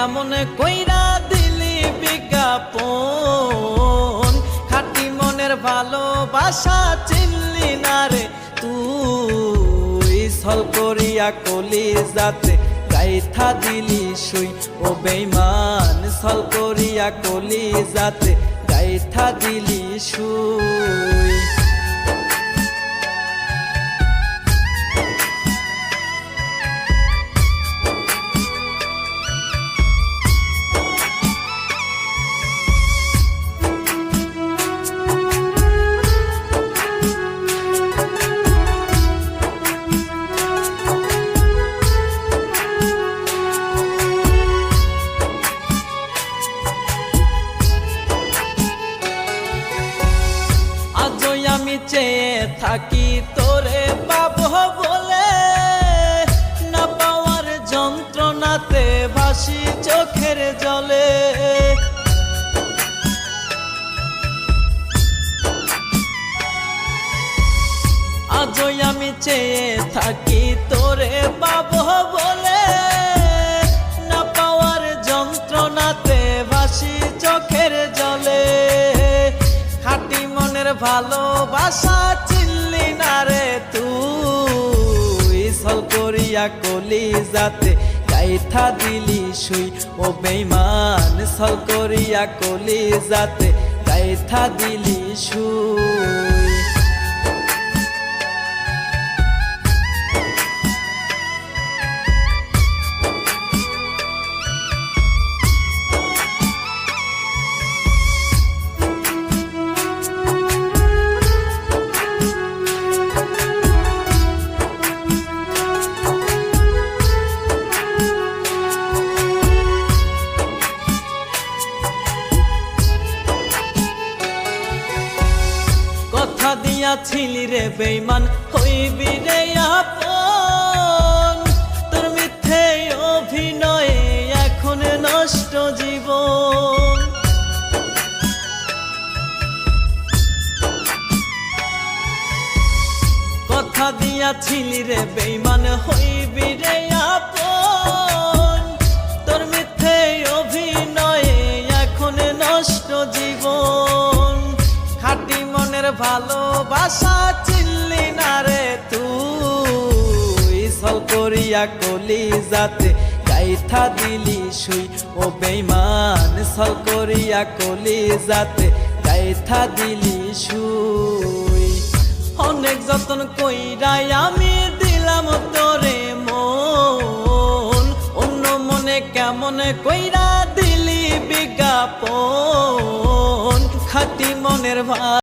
কেমন কইরা দিলি বিজ্ঞাপন? খাটি মনের ভালোবাসা চিনলি না রে তুই। সল করিয়া কলি যাতে গাইথা দিলি শুই ও বেইমান সল করিয়া কলি যাতে গাইথা দিলি শুই চেয়ে থাকি তোরে পাবো বলে। না পাওয়ার যন্ত্রণাতে ভাসি চোখের জলে। আজই আমি চেয়ে থাকি তোরে পাবো বলে। ভালোবাসা চিনলি না রে তুই। সল করিয়া কলি যাতে গাইথা দিলি শুই ও বেইমান সল করিয়া কলি যাতে গাইথা দিলি শুই দিয়াছিলি রে বেইমান হইবি রে আপন। তোর মিথ্যে অভিনয়ে এখন নষ্ট জীবন। কথা দিয়াছিলি রে বেইমান হইবি রে আপন। করিয়া কলি যাতে, গাইথা দিলি শুই ও বেইমান সল করিয়া কলি যাতে, গাইথা দিলি শুই অনেক যতন কইরাই আমি দিলাম তোরে মন, অন্য মনে কেমন কইরা দিলি বিজ্ঞাপন। খাটি মনের ভা